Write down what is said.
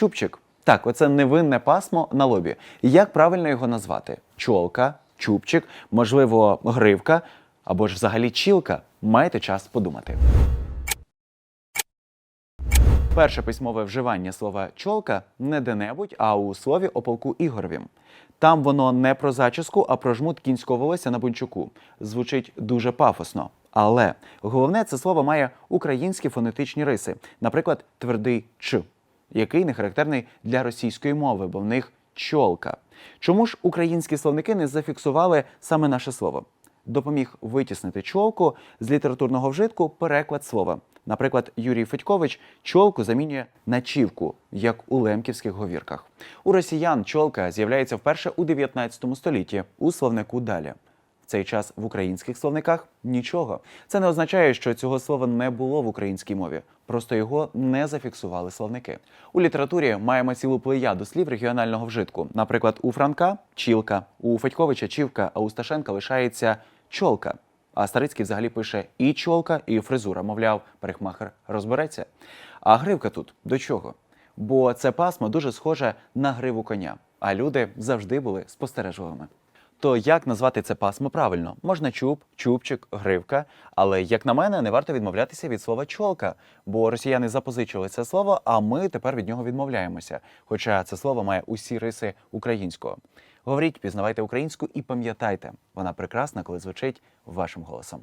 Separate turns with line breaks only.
Чубчик. Так, оце невинне пасмо на лобі. Як правильно його назвати? Чолка, чубчик, можливо, гривка або ж взагалі чілка. Маєте час подумати. Перше письмове вживання слова чолка не де-небудь, а у слові о полку Ігоровім. Там воно не про зачіску, а про жмут кінського волосся на бунчуку. Звучить дуже пафосно. Але головне це слово має українські фонетичні риси, наприклад, твердий ч, який не характерний для російської мови, бо в них чолка. Чому ж українські словники не зафіксували саме наше слово? допоміг витіснити чолку з літературного вжитку переклад слова. Наприклад, Юрій Федькович чолку замінює на чівку, як у лемківських говірках. У росіян чолка з'являється вперше у 19 столітті у словнику далі. Цей час в українських словниках нічого. Це не означає, що цього слова не було в українській мові. Просто його не зафіксували словники. У літературі маємо цілу плеяду слів регіонального вжитку. Наприклад, у Франка чілка, у Федьковича чівка, а у Сташенка лишається чолка. А Старицький взагалі пише і чолка, і фризура. Мовляв, парикмахер розбереться. А гривка тут до чого? Бо це пасмо дуже схоже на гриву коня, а люди завжди були спостережливими. То як назвати це пасмо правильно? Можна чуб, чубчик, гривка. Але як на мене, не варто відмовлятися від слова чолка, бо росіяни запозичили це слово, а ми тепер від нього відмовляємося. Хоча це слово має усі риси українського. Говоріть, пізнавайте українську і пам'ятайте, вона прекрасна, коли звучить вашим голосом.